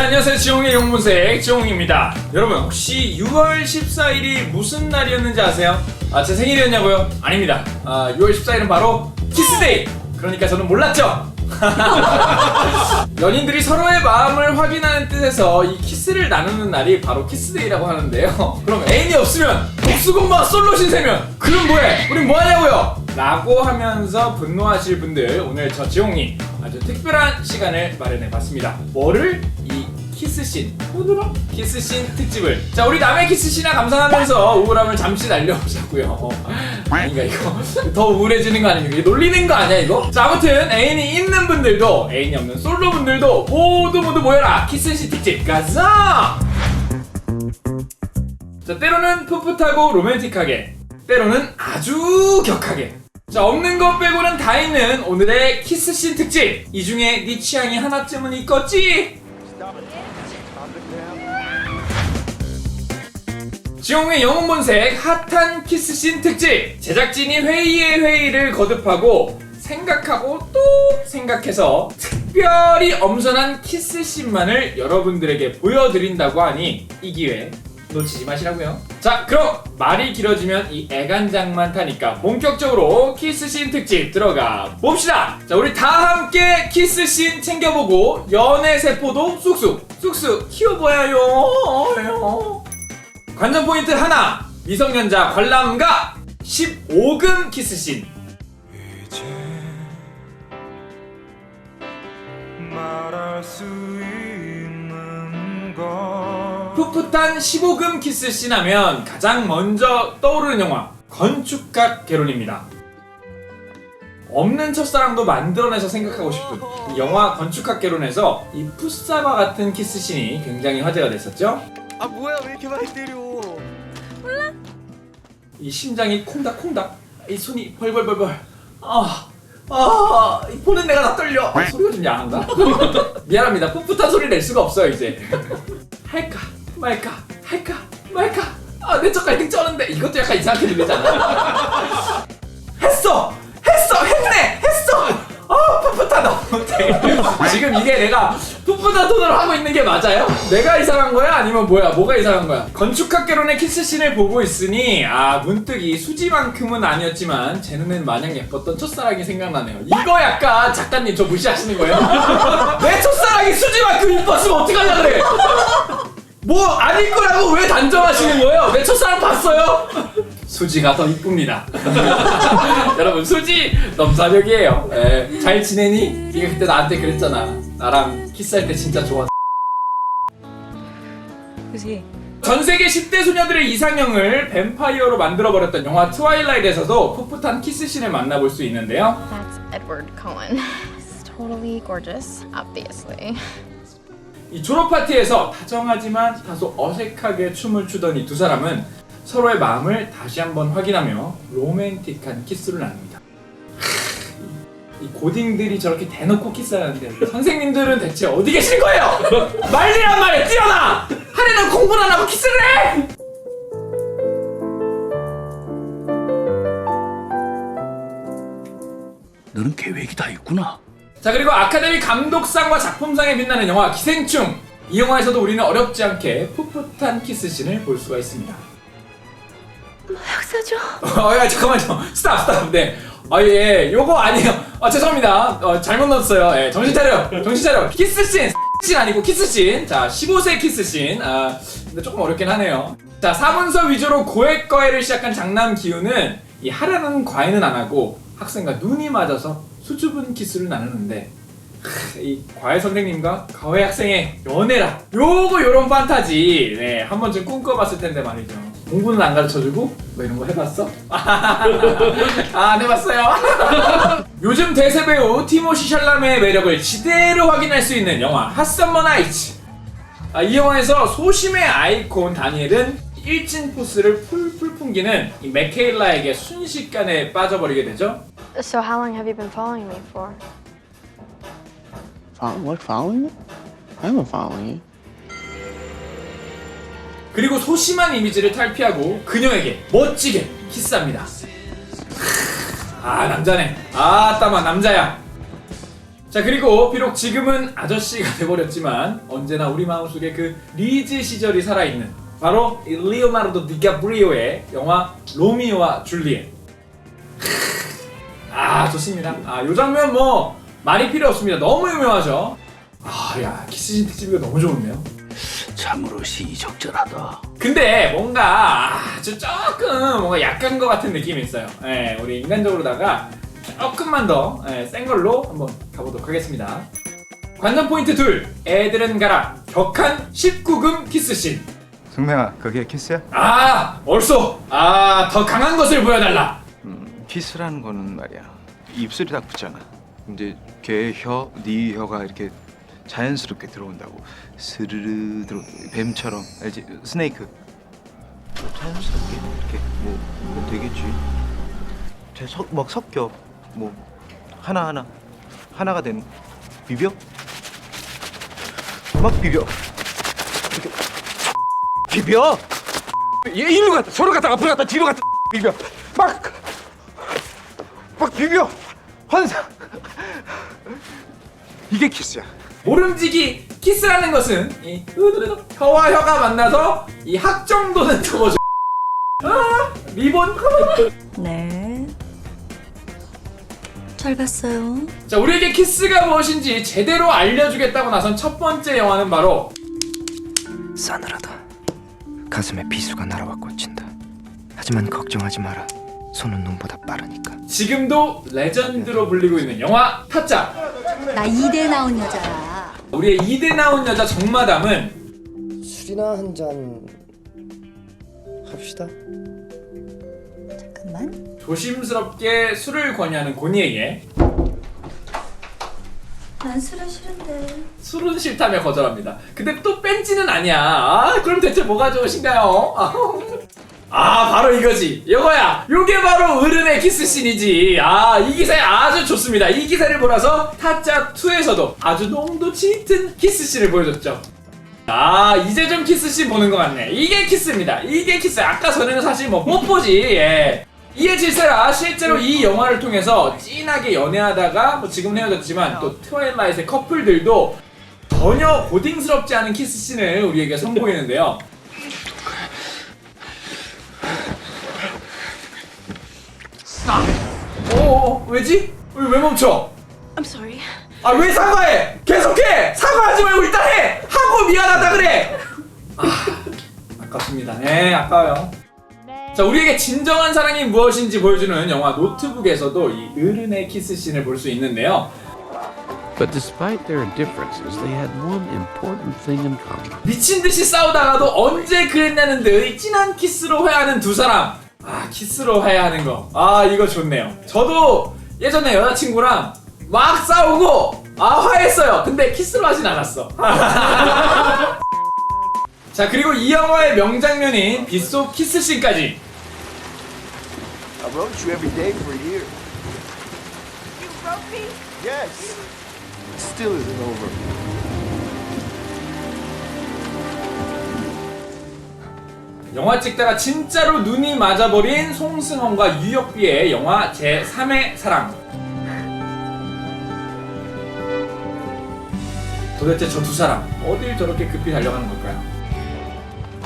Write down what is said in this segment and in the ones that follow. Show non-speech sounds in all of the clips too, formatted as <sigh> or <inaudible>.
네, 안녕하세요. 지용의 영문색 지용입니다. 여러분, 혹시 6월 14일이 무슨 날이었는지 아세요? 아, 제 생일이었냐고요? 아닙니다. 아, 6월 14일은 바로 키스데이! 그러니까 저는 몰랐죠? <laughs> 연인들이 서로의 마음을 확인하는 뜻에서 이 키스를 나누는 날이 바로 키스데이라고 하는데요. <laughs> 그럼 애인이 없으면 복수공마 솔로 신세면 그럼 뭐해? 우린 뭐하냐고요? 라고 하면서 분노하실 분들 오늘 저 지용이 아주 특별한 시간을 마련해봤습니다. 뭐를? 이 키스씬. 오늘은 키스씬 특집을. 자 우리 남의 키스씬에 감상하면서 우울함을 잠시 날려보자고요. 어, 아닌가 이거? <laughs> 더 우울해지는 거 아닙니까? 이거 놀리는 거 아니야 이거? 자 아무튼 애인이 있는 분들도 애인이 없는 솔로 분들도 모두 모두 모여라. 키스씬 특집 가자! 자 때로는 풋풋하고 로맨틱하게 때로는 아주 격하게. 자 없는 것 빼고는 다 있는 오늘의 키스씬 특집. 이 중에 네 취향이 하나쯤은 있겠지? 지용의 영웅 본색 핫한 키스씬 특집. 제작진이 회의에 회의를 거듭하고 생각하고 또 생각해서 특별히 엄선한 키스씬만을 여러분들에게 보여드린다고 하니 이 기회 놓치지 마시라고요. 자 그럼 말이 길어지면 이 애간장만 타니까 본격적으로 키스씬 특집 들어가 봅시다. 자 우리 다 함께 키스씬 챙겨보고 연애 세포도 쑥쑥 쑥쑥 키워봐요 관전 포인트 하나. 미성년자 관람가 15금 키스씬 이제 말할 수 있는 것 풋풋한 15금 키스씬 하면 가장 먼저 떠오르는 영화 건축학 개론입니다. 없는 첫사랑도 만들어내서 생각하고 싶은 이 영화 건축학 개론에서 이 풋사과 같은 키스씬이 굉장히 화제가 됐었죠 아 뭐야 왜 이렇게 많이 때려? 이 심장이 콩닥콩닥 이 손이 벌벌벌벌. 아, 아, 이 보는 내가 다 떨려. 아, 소리가 좀 야한가? <laughs> 미안합니다. 풋풋한 소리 낼 수가 없어요 이제. 할까 말까 할까 말까. 아내 쪽 갈등 쩌는데 이것도 약간 이상하게 들리잖아. <laughs> 했어! 했어! 했네! 했어! 아 풋풋하다 <laughs> 지금 이게 내가 풋풋한 톤으로 하고 있는 게 맞아요? 내가 이상한 거야? 아니면 뭐야? 뭐가 이상한 거야? 건축학 개론의 키스씬을 보고 있으니 아 문득 이 수지만큼은 아니었지만 제 눈엔 마냥 예뻤던 첫사랑이 생각나네요 이거 약간 작가님 저 무시하시는 거예요? <laughs> 내 첫사랑이 수지만큼 이뻤으면 어떡하냐 그래 뭐 아닐 거라고 왜 단정하시는 거예요? 내 첫사랑 봤어요? 수지가 더 이쁩니다. <laughs> 여러분 수지 넘사벽이에요. 예, 잘 지내니? 네가 그때 나한테 그랬잖아. 나랑 키스할 때 진짜 좋아. He? 전 세계 10대 소녀들의 이상형을 뱀파이어로 만들어버렸던 영화 트와일라이트에서도 풋풋한 키스씬을 만나볼 수 있는데요. That's Edward Cullen. He's totally gorgeous, obviously. 이 졸업 파티에서 다정하지만 다소 어색하게 춤을 추던 이 두 사람은 서로의 마음을 다시 한번 확인하며 로맨틱한 키스를 나눕니다. 이 고딩들이 저렇게 대놓고 키스하는데 선생님들은 대체 어디 계신 거예요? <laughs> 말리란 말에 뛰어나! 하려는 공부를 안 하고 키스를 해! 너는 계획이 다 있구나. 자 그리고 아카데미 감독상과 작품상에 빛나는 영화 기생충 이 영화에서도 우리는 어렵지 않게 풋풋한 키스씬을 볼 수가 있습니다. 역사죠? 어, 야, 잠깐만요. 스탑, 스탑. 네. 아, 예, 요거 아니에요. 아, 죄송합니다. 어, 잘못 넣었어요. 예, 정신 차려. 정신 차려. 키스씬. 씬 아니고 키스씬. 자, 15세 키스씬. 아, 근데 조금 어렵긴 하네요. 자, 사문서 위주로 고액 과외를 시작한 장남 기우는 이 하라는 과외는 안 하고 학생과 눈이 맞아서 수줍은 키스를 나누는데 크, 이 과외 선생님과 과외 학생의 연애라 요거 요런 판타지 네, 한 번쯤 꿈꿔봤을 텐데 말이죠 공부는 안 가르쳐주고 뭐 이런 거 해봤어? <laughs> 아, 안 해봤어요 <laughs> 요즘 대세 배우 티모시 샬라메의 매력을 지대로 확인할 수 있는 영화 핫썸머 나이츠 아, 이 영화에서 소심의 아이콘 다니엘은 일진 포스를 풀풀 풍기는 이 맥케일라에게 순식간에 빠져버리게 되죠 So, how long have you been following me for? Follow, what, following you? I haven't following you. 그리고 소심한 이미지를 탈피하고 그녀에게 멋지게 키스합니다. 아 남자네. 아 따마 남자야. 자 그리고 비록 지금은 아저씨가 <laughs> 돼버렸지만 언제나 우리 마음속에 그 리즈 시절이 살아있는 바로 이 리오나르도 디카프리오의 영화 로미오와 줄리엣 아 좋습니다 아요 장면 뭐 말이 필요 없습니다 너무 유명하죠 아야 키스신 특집이가 너무 좋은데요 참으로 시적절하다. 근데 뭔가 아주 조금 뭔가 약한 것 같은 느낌이 있어요. 예, 우리 인간적으로다가 조금만 더 센 걸로 한번 가보도록 하겠습니다. 관전 포인트 둘, 애들은 가라. 격한 19금 키스씬. 승명아 그게 키스야? 아, 얼쏘. 아, 더 강한 것을 보여달라. 음, 키스라는 거는 말이야 입술이 딱 붙잖아 이제 걔 혀, 네 혀가 이렇게 자연스럽게 들어온다고. 스르르 들어 뱀처럼. 알지? 스네이크. 자연스럽게 이렇게 뭐, 뭐 되겠지. 쟤막 섞여. 뭐 하나 하나. 하나가 된 비벼? 막 비벼. 이렇게 비벼? 얘 일로 갔다 저로 갔다 앞으로 갔다 뒤로 갔다 비벼. 막 막 비벼. 환상. 이게 키스야 모름지기 키스라는 것은 이 혀와 혀가 만나서 이 학정도는 <laughs> 접어줘. 아, 리본. 네. 잘 봤어요. 자, 우리에게 키스가 무엇인지 제대로 알려주겠다고 나선 첫 번째 영화는 바로 싸늘하다. 가슴에 비수가 날아와 꽂힌다. 하지만 걱정하지 마라. 손은 눈보다 빠르니까. 지금도 레전드로 불리고 있는 영화 타짜. 나 이대 나온 여자야. 우리의 2대 나온 여자 정마담은 술이나 한 잔 합시다. 잠깐만. 조심스럽게 술을 권유하는 고니에게 난 술은 싫은데. 술은 싫다며 거절합니다. 근데 또 뺀지는 아니야. 아, 그럼 대체 뭐가 좋으신가요? 아, 아, 바로 이거지. 이거야. 요게 바로 어른의 키스씬이지. 아, 이 기세 아주 좋습니다. 이 기세를 몰아서 타짜2에서도 아주 농도 짙은 키스씬을 보여줬죠. 아, 이제 좀 키스씬 보는 것 같네. 이게 키스입니다. 이게 키스. 아까 전에는 사실 뭐 뽀뽀지. 예. 이에 질세라 실제로 이 영화를 통해서 진하게 연애하다가 뭐 지금 은 헤어졌지만 또 트와일라이트의 커플들도 전혀 고딩스럽지 않은 키스씬을 우리에게 선보이는데요. 왜지? 왜, 왜 멈춰? I'm sorry. 아 왜 사과해? 계속해! 사과하지 말고 일단 해! 하고 미안하다 그래! 아, 아깝습니다. 네, 아까워요. 자, 우리에게 진정한 사랑이 무엇인지 보여주는 영화 노트북에서도 이 어른의 키스 씬을 볼 수 있는데요. But despite their differences, they had one important thing in common. 미친 듯이 싸우다가도 언제 그랬냐는 듯 진한 키스로 회하는 두 사람. 아, 키스로 회하는 거. 아, 이거 좋네요. 저도 예전에 여자친구랑 막 싸우고 아, 화했어요. 근데 키스로 하진 않았어. 자, 그리고 이 영화의 명장면인 빗속 키스씬까지. I wrote you every day for a year. You wrote me? Yes. Still isn't over. 영화 찍다가 진짜로 눈이 맞아버린 송승헌과 유혁비의 영화 제3의 사랑. 도대체 저 두 사람 어딜 저렇게 급히 달려가는 걸까요?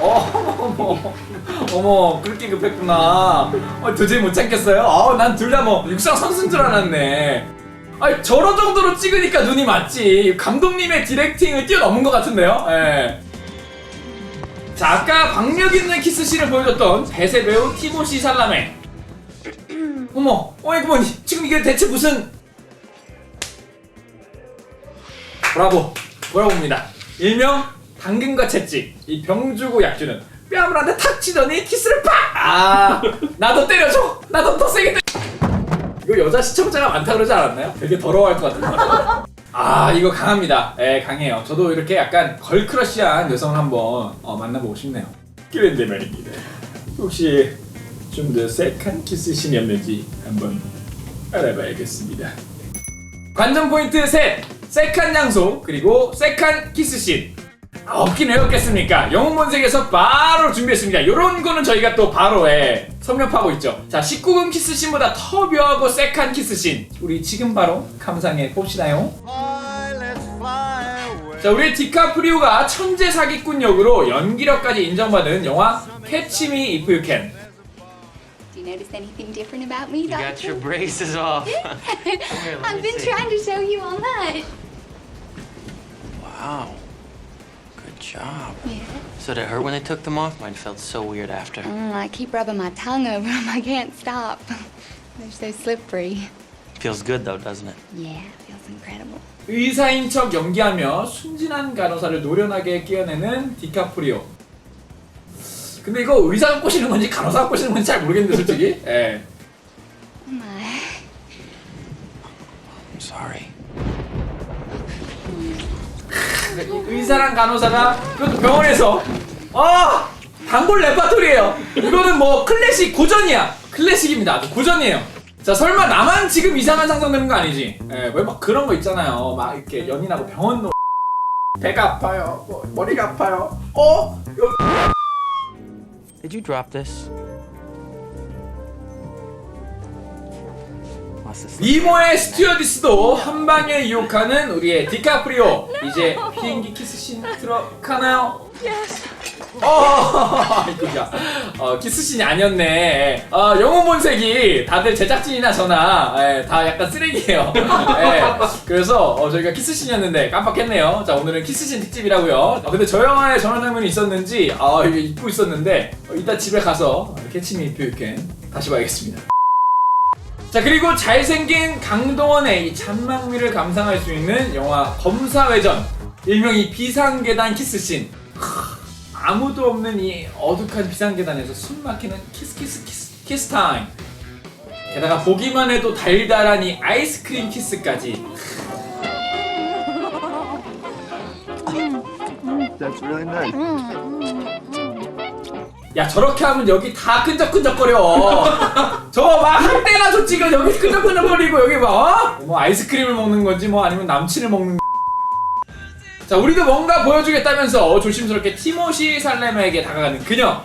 어머, 어머, 그렇게 급했구나. 어, 도저히 못 참겠어요. 어, 난둘 다 뭐 육상 선수인 줄 알았네. 아니 저런 정도로 찍으니까 눈이 맞지. 감독님의 디렉팅을 뛰어넘은 것 같은데요. 예. 자, 아까 박력 있는 키스 씬을 보여줬던 배세 배우 티모시 살라메. 어머, 어이 그만 지금 이게 대체 무슨? 브라보, 브라보입니다. 일명 당근과 채찍, 이 병주고 약주는 뺨을 한 대 탁 치더니 키스를 팍! 아, 나도 때려줘, 나도 더 세게 때려. 이거 여자 시청자가 많다 그러지 않았나요? 되게 더러워할 것 같은 데. 아 이거 강합니다. 예 강해요. 저도 이렇게 약간 걸크러쉬한 여성을 한번 어, 만나보고 싶네요. 그런데 말입니다. 혹시 좀 더 섹한 키스신이었는지 한번 알아봐야겠습니다. 관전 포인트 셋! 섹한 장소 그리고 섹한 키스신 아, 없긴 왜 없겠습니까? 영웅본색에서 바로 준비했습니다. 요런 거는 저희가 또 바로 예, 섭렵하고 있죠. 자, 19금 키스씬보다 더 묘하고 색한 키스씬. 우리 지금 바로 감상해 봅시다요. 자, 우리 디카프리오가 천재 사기꾼 역으로 연기력까지 인정받은 영화 Catch Me If You Can. Do you notice anything different about me, You got your braces off. Here, let I've me been see. trying to show you all that. Wow. Job. Yeah. So did it hurt when they took them off? Mine felt so weird after. Mm, I keep rubbing my tongue over them. I can't stop. They're so slippery. Feels good though, doesn't it? Yeah, it feels incredible. 의사인 척 연기하며 순진한 간호사를 노련하게 끼워내는 디카프리오. 근데 이거 의사가 꼬시는 건지 간호사가 꼬시는 건지 잘 모르겠는데 솔직히. 예. Oh my. I'm sorry. 그러니까 이 의사랑 간호사가 그것도 병원에서 아 단골 레파토리예요. 이거는 뭐 클래식 고전이야. 클래식입니다. 고전이에요. 자 설마 나만 지금 이상한 상상되는 거 아니지? 예, 왜막 그런 거 있잖아요. 막 이렇게 연인하고 병원 노 배가 아파요. 뭐, 머리가 아파요. 어? 요- Did you drop this? This? 미모의 스튜어디스도 한 방에 유혹하는 우리의 디카프리오. 이제 비행기 키스씬 들어가나요? 어, 이거야. 어, 키스씬이 아니었네. 어, 영웅 본색이 다들 제작진이나 저나 예, 다 약간 쓰레기예요. 예, 그래서 어, 저희가 키스씬이었는데 깜빡했네요. 자, 오늘은 키스씬 특집이라고요. 어, 근데 저 영화에 저런 장면이 있었는지 아, 이게 잊고 있었는데 어, 이따 집에 가서 캐치미 뷰캔 다시 봐야겠습니다. 자 그리고 잘생긴 강동원의 이 잔망미를 감상할 수 있는 영화 검사회전. 일명 이 비상계단 키스씬. 크, 아무도 없는 이 어둑한 비상계단에서 숨 막히는 키스 키스 키스 키스 타임. 게다가 보기만 해도 달달한 이 아이스크림 키스까지. That's really nice. 야 저렇게 하면 여기 다 끈적끈적거려 <laughs> 저거 막할 때나 저 지금 여기 끈적끈적거리고 여기 막 어? 뭐 아이스크림을 먹는 건지 뭐 아니면 남친을 먹는 자 우리도 뭔가 보여주겠다면서 조심스럽게 티모시 살레머에게 다가가는 그녀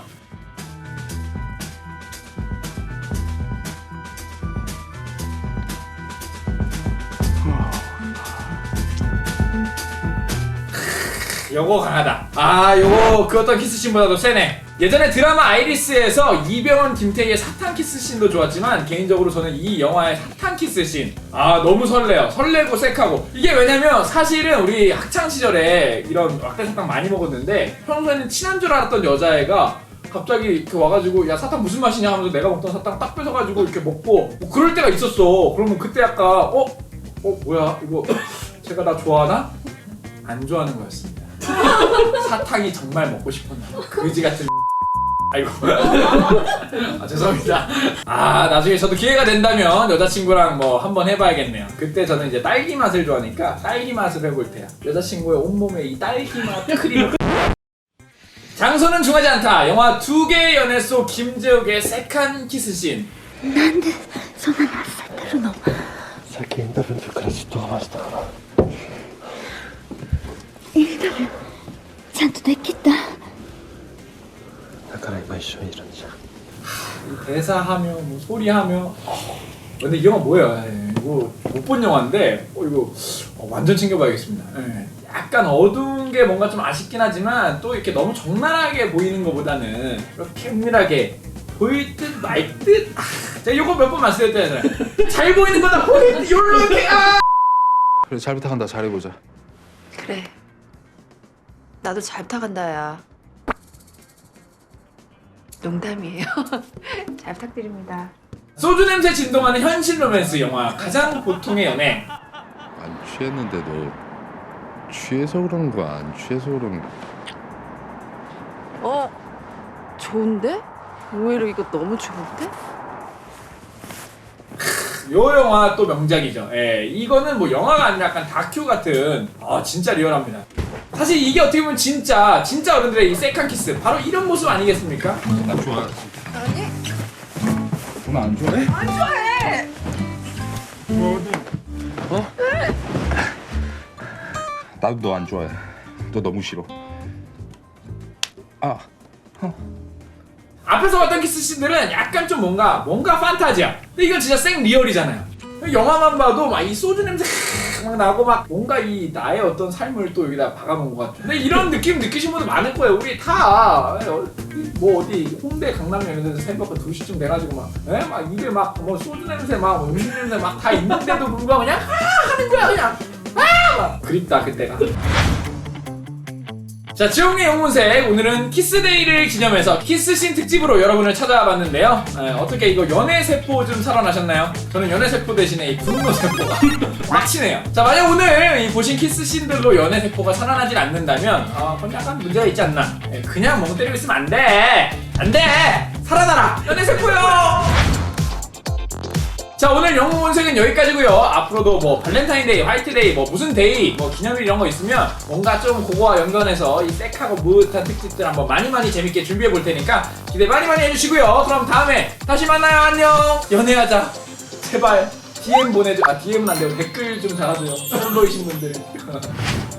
요거 강하다. 아, 요거 그 어떤 키스씬보다도 세네. 예전에 드라마 아이리스에서 이병헌, 김태희의 사탕 키스 씬도 좋았지만 개인적으로 저는 이 영화의 사탕 키스 씬 아 너무 설레요. 설레고 섹하고 이게 왜냐면 사실은 우리 학창 시절에 이런 락대 사탕 많이 먹었는데 평소에는 친한 줄 알았던 여자애가 갑자기 이렇게 와가지고 야 사탕 무슨 맛이냐 하면서 내가 먹던 사탕 딱 뺏어가지고 이렇게 먹고 뭐 그럴 때가 있었어. 그러면 그때 약간 어? 어 뭐야 이거 <laughs> 제가 나 좋아하나? 안 좋아하는 거였습니다. <laughs> 사탕이 정말 먹고 싶었나 봐. 그지 같은 아이고 <laughs> 아, 죄송합니다 아 나중에 저도 기회가 된다면 여자친구랑 뭐 한번 해봐야겠네요 그때 저는 이제 딸기 맛을 좋아하니까 딸기 맛을 해볼 테야 여자친구의 온몸에 이 딸기 맛 크림을 <laughs> 장소는 중하지 않다 영화 두 개의 연애 속 김재욱의 색한 키스씬 さっきインタビューの時からずっと話したからちゃんとできた 갈아입고 있어 이러면서 대사하며 뭐 소리하며. 어, 근데 이 영화 뭐야 예, 이거 못 본 영화인데 어, 이거 어, 완전 챙겨봐야겠습니다. 예. 약간 어두운 게 뭔가 좀 아쉽긴 하지만 또 이렇게 너무 적나라하게 보이는 것보다는 이렇게 은밀하게 보일 듯 말 듯. 아, 제가 요거 몇 번 말씀드렸잖아요 잘 보이는 거다. 요렇게 아. 그래 잘 부탁한다. 잘해보자. 그래. 나도 잘 타간다야. 농담이에요. <laughs> 잘 부탁드립니다. 소주 냄새 진동하는 현실 로맨스 영화 가장 보통의 연애 안 취했는데 너 취해서 그러는 거야 안 취해서 거야 어? 좋은데? 오히려 이거 너무 좋은데? 요 영화 또 명작이죠. 예, 이거는 뭐 영화가 아니라 약간 다큐 같은 아 진짜 리얼합니다. 사실 이게 어떻게 보면 진짜 진짜 어른들의 이 세컨 키스 바로 이런 모습 아니겠습니까? 나 좋아. 아니. 너안 좋아해? 안 좋아해. 어? 나도 너 안 좋아해. 너 너무 싫어. 아. 앞에서 봤던 키스씬들은 약간 좀 뭔가 뭔가 판타지야. 근데 이건 진짜 생 리얼이잖아요. 영화만 봐도 막 이 소주 냄새 막 나고 막 뭔가 이 나의 어떤 삶을 또 여기다 박아놓은 것 같아. 근데 이런 느낌 느끼신 분들 많을 거예요. 우리 다 뭐 어디 홍대 강남 이런 데서 새벽 2시쯤 돼가지고 막, 에? 막 입에 막 뭐 소주 냄새 막 음식 냄새 막 다 있는데도 불구하고 그냥 아 하는 거야 그냥 아 막. 그립다 그때가. 자, 지용의 영문색 오늘은 키스데이를 기념해서 키스씬 특집으로 여러분을 찾아봤는데요. 에, 어떻게 이거 연애 세포 좀 살아나셨나요? 저는 연애 세포 대신에 이 분노 세포가 <laughs> 막치네요. 자, 만약 오늘 이 보신 키스씬들로 연애 세포가 살아나질 않는다면 어, 그건 약간 문제가 있지 않나. 에, 그냥 멍 때리고 있으면 안 돼. 안 돼. 살아나라. 연애 세포요. 자 오늘 영웅 본색은 여기까지고요. 앞으로도 뭐 발렌타인데이, 화이트데이, 뭐 무슨 데이, 뭐 기념일 이런 거 있으면 뭔가 좀 그거와 연관해서 이 섹하고 무릇한 특집들 한번 많이 많이 재밌게 준비해 볼 테니까 기대 많이 많이 해주시고요. 그럼 다음에 다시 만나요. 안녕. 연애하자. 제발. DM 보내줘. 아 DM은 안 되고 댓글 좀 달아줘요. 팬보이신 분들 <laughs>